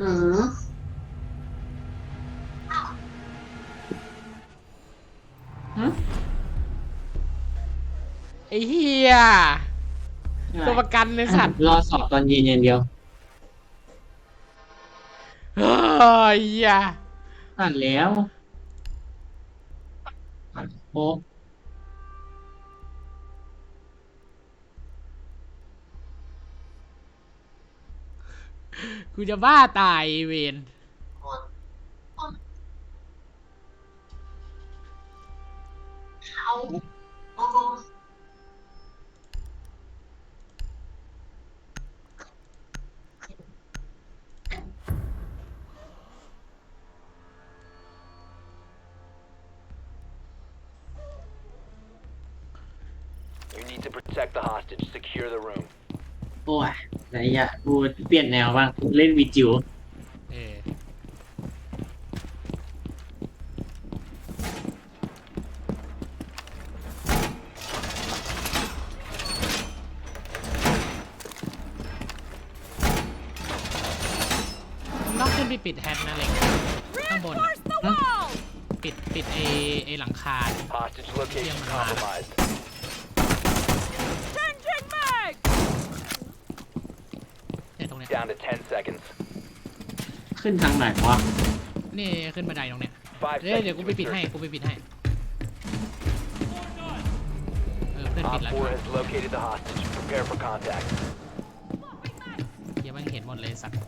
อืมไอ้เฮียตัวประกันในสัตว์รอสอบตอนเย็นอย่างเดียวเฮ้ยเฮียอ่านแล้วโอ้ กูจะบ้าตายไอ้เวน โอ้ยไหนอะกูเปลี่ยนแนวบ้างเล่นวีจิว เออมึงต้องขึ้นไปปิดแฮนด์นะเล็กข้างบน ปิดปิดไอไอหลังคา Hostage location Yeah, man. compromised. เนี่ยตรงเนี้ย Down to 10 seconds. ขึ้นทางไหนวะนี่ขึ้นบันไดตรงเนี้ย Five เดี๋ยว seconds. เดี๋ยวกู to ไปปิดให้ insertion. กูไปปิดให้ เออเพื่อนปิ Op ดแล้ว 4 has located the hostage. Prepare for contact. เดี๋ยวมันเห็นหมดเลยสัตว์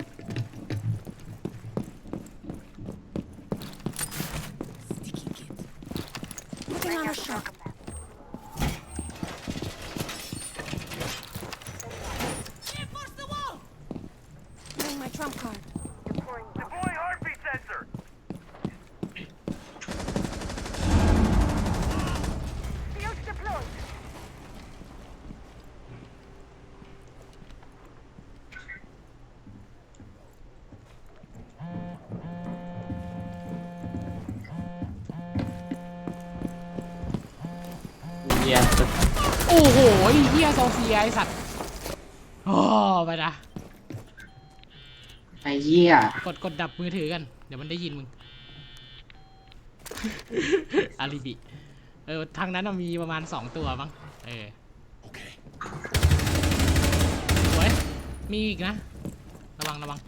อ้โหไอ้เฮียโซเฟียไอสัตว์โอ้ไปนะไอ้เหี้ยกดกดดับมือถือกัน เดี๋ยวมันได้ยินมึง อาริบิเออทางนั้นนะมีประมาณสองตัวมั้งเออโอเคสวยมีอีกนะ ระวังระวัง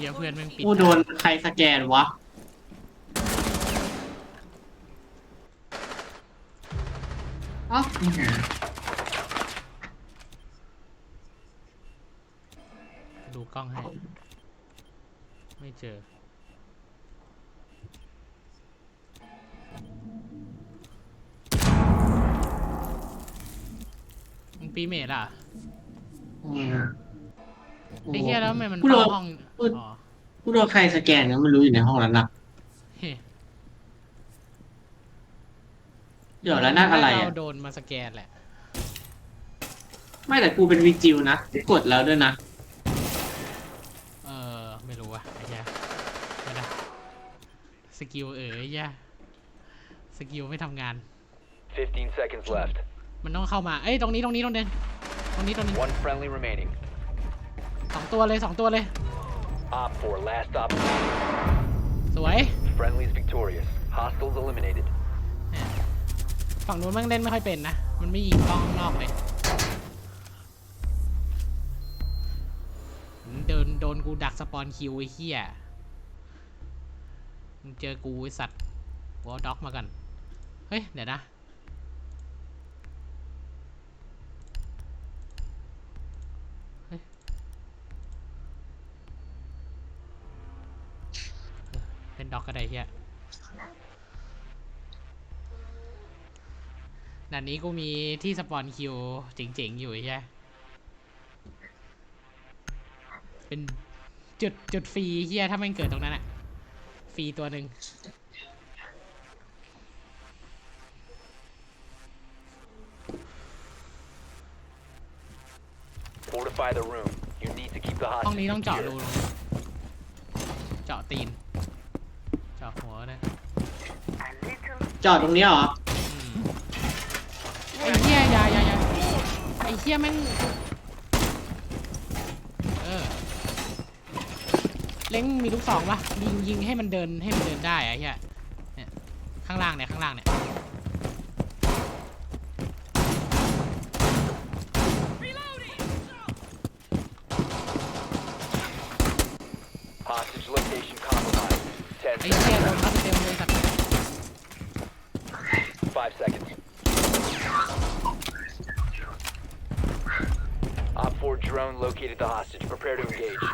ฮียเพื่อนแม่งปิดกูโดนใครสแกนวะ เอ้านี่ไงดูกล้องให้ ไม่เจอ มึงปีเมดอะอืมไอ้เฮียแล้วทำไมมันกูโดเข้าน ห้องกู อ๋อกูโดนใครสแกนเนี่ยไม่รู้อยู่ในห้องนั้นนะเฮ้เดี๋ยวแล้วนั่นอะไรอะ เราโดนมาสแกนแหละ ไม่แต่กูเป็นวีจิวนะกูกดแล้วด้วยนะ เออไม่รู้อะไอ้เหี้ยไม่ได้สกิลเออไอ้เหี้ยสกิลไม่ทำงาน 15 seconds left. มันต้องเข้ามา เอ้ยตรงนี้ตรงนี้ตรงนี้ตรงนี้ตรงนี้ One friendly remaining. สองตัวเลยสองตัวเลย Op 4, last stop. สวย Friendly's victorious. Hostiles eliminated. เนี่ยฝั่งนู้นแม่งเล่นไม่ค่อยเป็นนะ มันไม่ยิงกล้องข้างนอกเลยเดินโดนกูดักสปอนคิวไอ้เหี้ยมึงเจอกูไอ้สัตว์วอลด็อกมากัน เฮ้ย เดี๋ยวนะ เก็ได้ เฮียด่านนี้กูมีที่สปอนคิวเจ๋งๆ อยู่ใช่ เป็นจุดจุดฟรีเฮียถ้ามันเกิดตรงนั้นอะฟรีตัวหนึ่ง Fortify the room. You need to keep the ห้องนี้ hostage ต้องเจาะ secure. รูลงเจาะตีนเจาะหัว นะจอดตรงนี้เหรออืมไอ้เหี้ยอยาอยาอยาไอ้เหี้ยแม่งเออเล้งมีลูกสองปะยิงยิงให้มันเดินให้มันเดินได้อะไอ้เหี้ยเนี่ยข้างล่างเนี่ยข้างล่างเนี่ย Hostage location compromised. Ten ไอ้เหี้ยโดน seconds. เข้าเต็มเลยสัตว์ Five seconds. Op 4 drone located the hostage. Prepare to engage.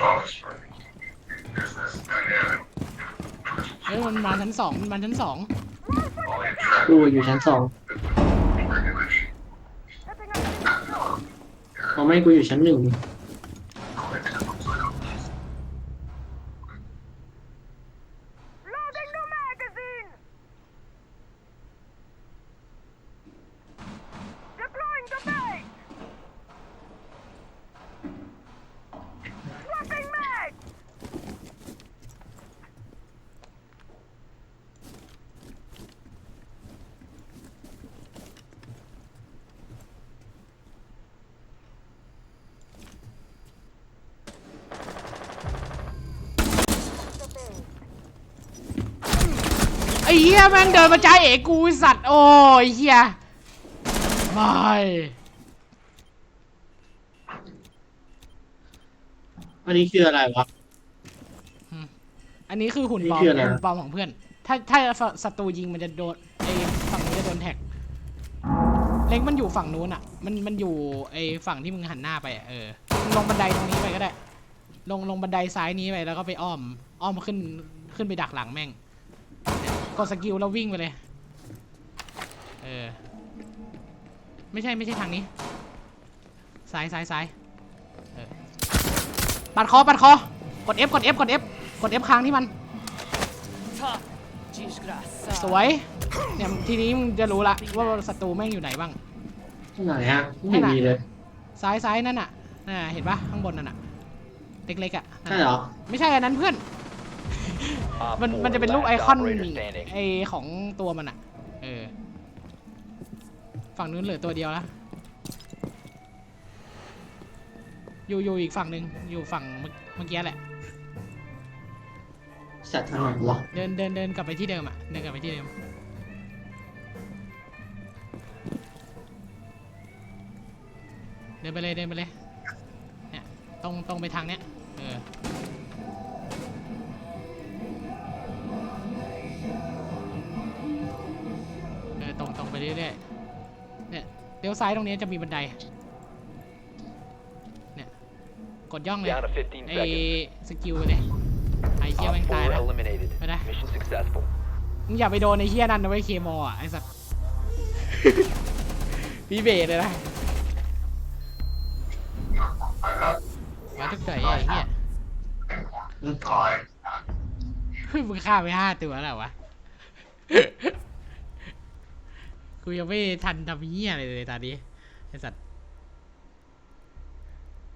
Officer. เฮ้ยมันมาชั้น สองมันมาชั้นสองกูอยู่ชั้นสองเขาไม่กูอยู่ชั้นหนึ่ง เหี้ยแม่งเดินมาจ้าเอกกูไอ้สัตว์โอ้ยเหี้ยไม่อันนี้คืออะไรวะ อันนี้คือหุ่นปลอมนี่คืออะไร หุ่นปลอมของเพื่อน ถ้าถ้าศัตรูยิงมันจะโดนไอ้ฝั่งนี้จะโดนแท็ก เล็กมันอยู่ฝั่งนู้นอะ มันมันอยู่ไอ้ฝั่งที่มึงหันหน้าไปอะเออมึงลงบันไดตรงนี้ไปก็ได้ ลงลงบันไดซ้ายนี้ไปแล้วก็ไปอ้อม อ้อมขึ้นขึ้นไปดักหลังแม่งเนี่ย กดสกิลแล้ววิ่งไปเลย เออ ไม่ใช่ไม่ใช่ทางนี้ซ้ายซ้ายซ้ายเออปัดคอปัดคอ กด F กด F กด F กด F ค้างที่มัน สวย เนี่ยทีนี้มึงจะรู้ละว่าศัตรูแม่งอยู่ไหนบ้าง ไหนฮะ ไม่มีเลย ซ้ายซ้ายนั่นน่ะน่ะ เห็นปะข้างบนนั่นน่ะ เล็กๆอะนั่นใช่น่ะเหรอ ไม่ใช่อันนั้นเพื่อน Op มัน4มันจะเป็นรูป last ไอคอน operator standing. ไอของตัวมันอะเออ ฝั่งนู้นเหลือตัวเดียวละอยู่อยู่อีกฝั่งหนึ่งอยู่ฝั่งเมื่อเมื่อกี้แหละสัตว์ทางไหนวะเดินเดินเดินกลับไปที่เดิมอะเดินกลับไปที่เดิมเดินไปเลยเดินไปเลยเนี่ยตรงตรงไปทางเนี้ย ซ้ายตรงนี้จะมีบันได เนี่ย กดย่องเลย Down to 15ไอ seconds. สกิลเลยไอเหี้ย Op แม่งตาย 4แล้ว eliminated. Đây đây. Mission successful. มึงอย่าไปโดนไอ้เฮียนั่นนะไว้ยเคมอลอะไอ้สัตว์ พี่เบสเลยนะมาทุกใจไอ้เฮีย Fine. มึงฆ่าไปห้าตัวแล้ววะ กูยังไม่ทันทำเฮียอะไรเลยตอนนี้ไอ้สัตว์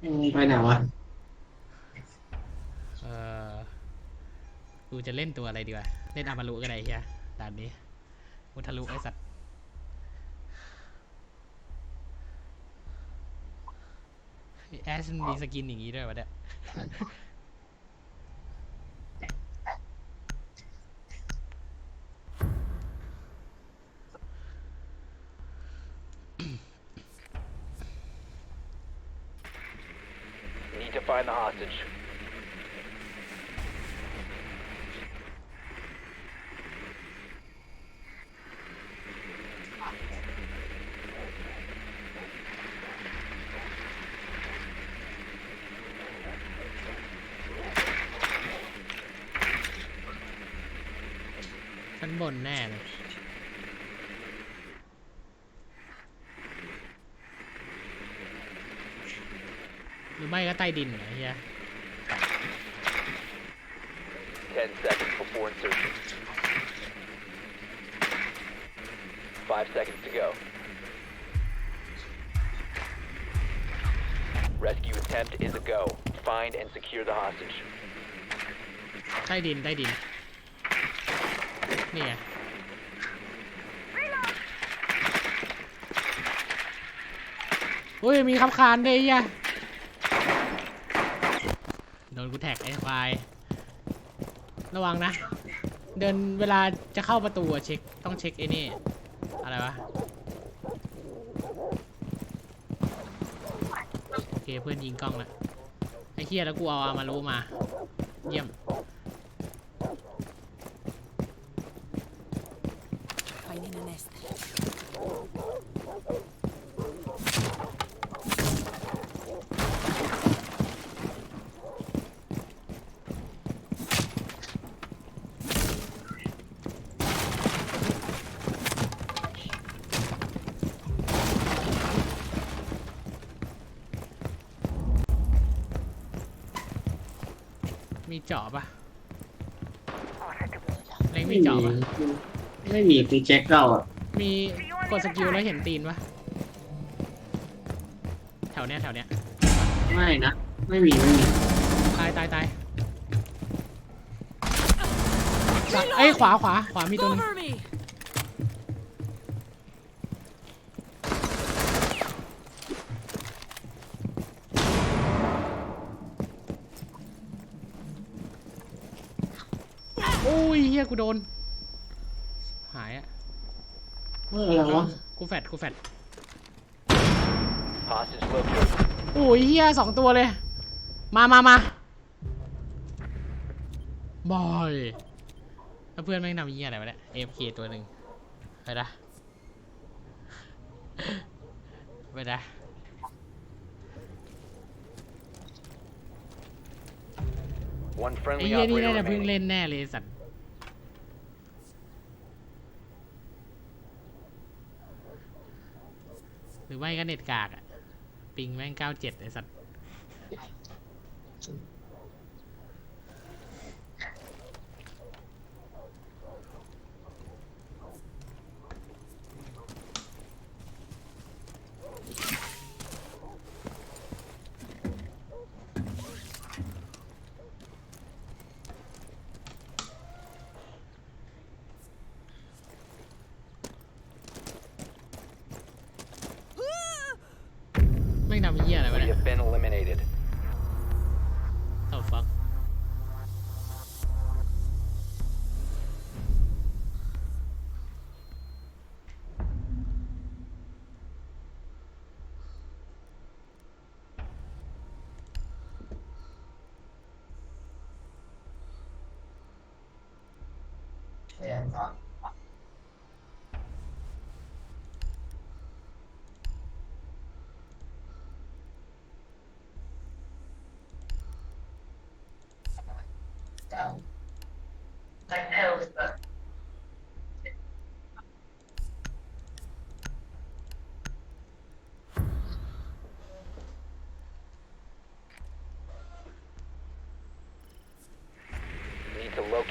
มึงไปไหนวะ เออกูจะเล่นตัวอะไรดีวะ เล่นอามารุก็ได้เฮียตอนนี้กูทะลุไอ้สัตว์ แอสมันมีสกินอย่างงี้ด้วยวะเนี่ย to find the hostage. ก็ใต้ดินเหรอเฮีย 10 seconds before insertion. 5 seconds to go. Rescue attempt is a go. Find and secure the hostage. ใต้ดินใต้ดิน นี่ไงเฮ้ย มีคำคานด้วยไอ่ะโด นกูแท็กไอ้ควายระวังนะ เดินเวลาจะเข้าประตูเช็คต้องเช็คไอ้นี่ อะไรวะ โอเคเพื่อนยิงกล้องแล้วไอ้เฮียแล้วกูเอาอามารู้มา เยี่ยม Finding a nest. มีเจาะปะเล็งมีเจาะปะไม่มีคุณแจ็คเราอะมีกดสกิลแล้วเห็นตีนปะแถวเนี้ยแถวเนี้ยไม่นะ ไม่มีไม่มีตายตายตายซ้ายเอ้ยขวาขวาขวามีตัวหนึง Cover me! โอ้ ยเฮียกูโดน หายอะเอออะไรวะกูแฟดกูแฟด Hostage located. โอ้ยเฮียสองตัวเลย มามามาบอยแล้วเพื่อนแม่งทำเฮียอะไรวะเนี่ย AFK ตัวหนึ่งไปละไปละ One ไอ้ friendly เฮียนี่ operator น่าจะเพิ่ง remaining. เล่นแน่เลยไอ้สัตว์ รือไม่ก็เน็ตกากอะปิงแม่งเก้าเจ็ดไอ้สัตว์ เฮียอะไรวะเนี่ย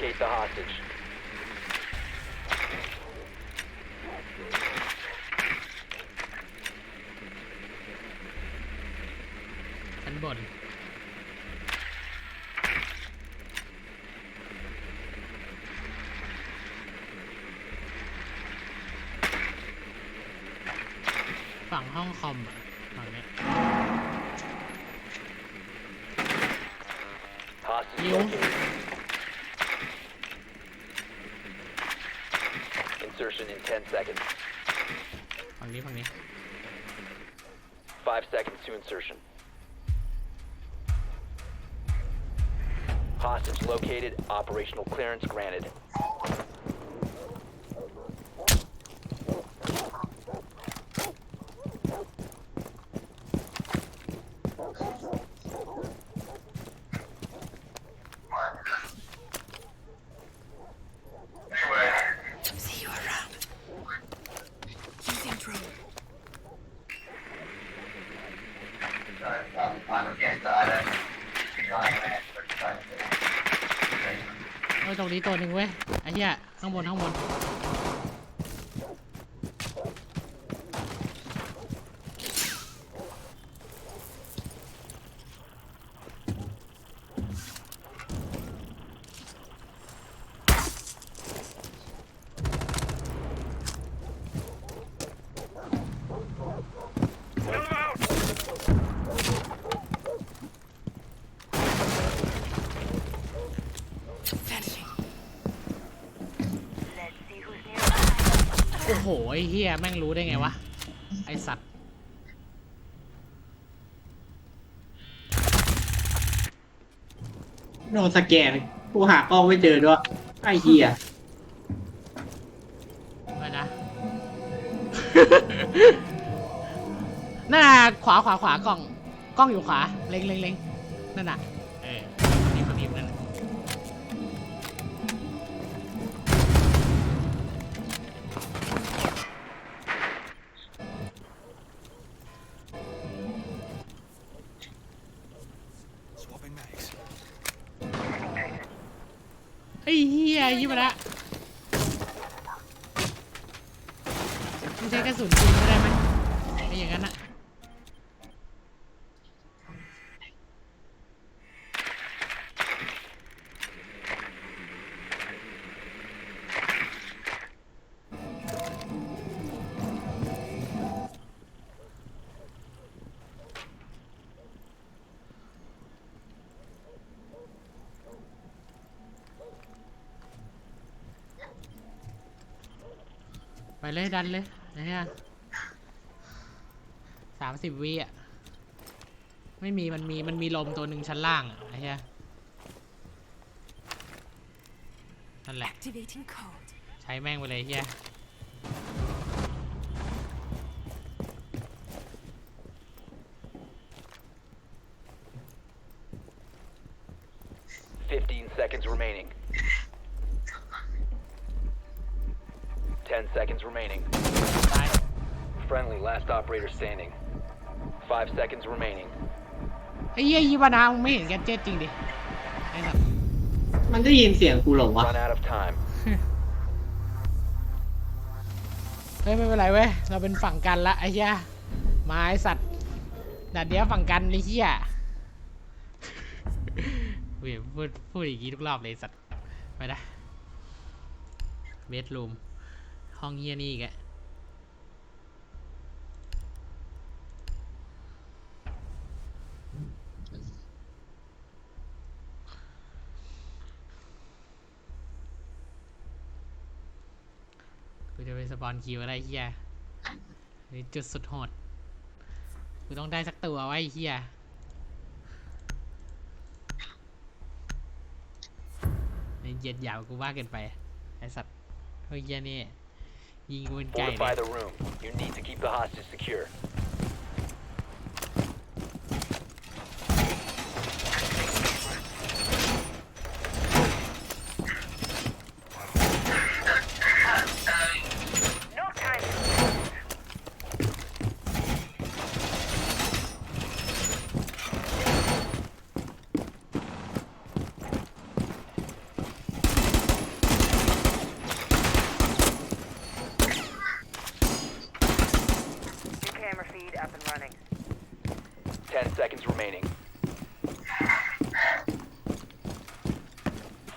locate the hostage. ชั้นบน ฝั่งห้องคอมอะฝั่งเนี้ย Hostage You. located. Insertion in 10 seconds. ฝั่งนี้ฝั่งนี้ Five seconds to insertion. Hostage located. Operational clearance granted. อ้ตรงนี้ตัวหนึ่งเว้ยไอ้เหี้ยข้างบนข้างบน อ้โห ไอ้เหี้ยแม่งรู้ได้ไงวะ ไอสัตว์ โดนสแกนกูหากล้องไม่เจอด้วยไอ้เหี้ยไปนะน่าขวาขวาขวากล้อง กล้องอยู่ขวา เล็งเล็งเล็งนั่นน่ะ ไอ้เฮียยี่มาละไม่ใช่กระสุนจริงก็ได้ไหมไม่อย่างนั้นอะ เลยดันเลยไอ้เหี้ยสามสิบวิอะ ไม่มีมันมีมันมีลมตัวหนึ่งชั้นล่างอะไอ้เหี้ยนั่นแหละ Activating code. ใช้แม่งไปเลยไอ้เฮีย 15 seconds remaining. 10 seconds remaining. ตาย Friendly, last operator standing. 5 seconds remaining. ไอ้เหี้ยยีวานามึงไม่เห็นแกดเจ็ตจริงดิไอ้สัตว์มันได้ยินเสียงกูเหรอวะ Run out of time. เฮ้ยไม่เป็นไรเว้ยเราเป็นฝั่งกันละไอ้เหี้ยมาไอ้สัตว์ดัดเดียวฝั่งกันไอ้เหี้ยเว้ยพูดพูดอย่างงี้ทุกรอบเลยไอ้สัตว์ไปนะเบดรูมห้องเฮียนี่อีกอะ กูจะไปสปอนคิวอะไรเฮียนี่จุดสุดโหดกูต้องได้สักตัวไว้เฮียในเย็นยาวกูว่าเกินไป ไอสัตว์เฮ้ยเฮียนี่ยิงกูเป็นไก่เล Fortify ย the room. You need to keep the hostage secure.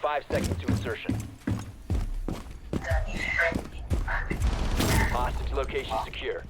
5 seconds to insertion. Hostage location secure.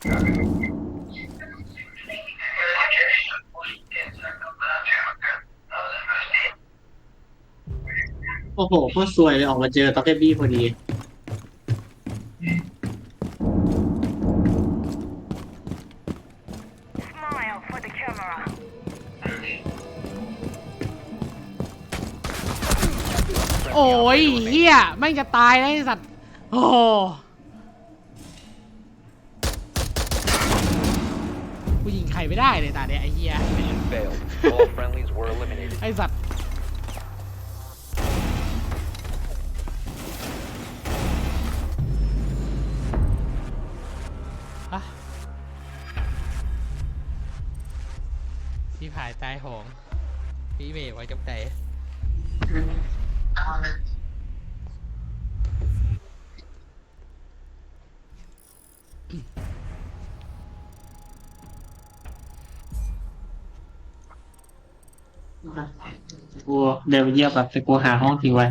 โอ้โหโคตรซวยเลยออกมาเจอต็อกเก็ตบี้พอดี Smile for the camera. โอ้ยเฮียแม่งจะตายแล้วไอ้สัตว์ โอ้โหกูยิงใคร ไม่ได้เลยตาเนี้ยไอ้เฮีย Mission failed. All friendlies were eliminated. ไอ้สัตว์ ฮะพี่ผายตายโหงพี่เมย์ไว้จบใจกู เดินไปเยี่ยมแบบแต่กูหาห้องทิ้งไว้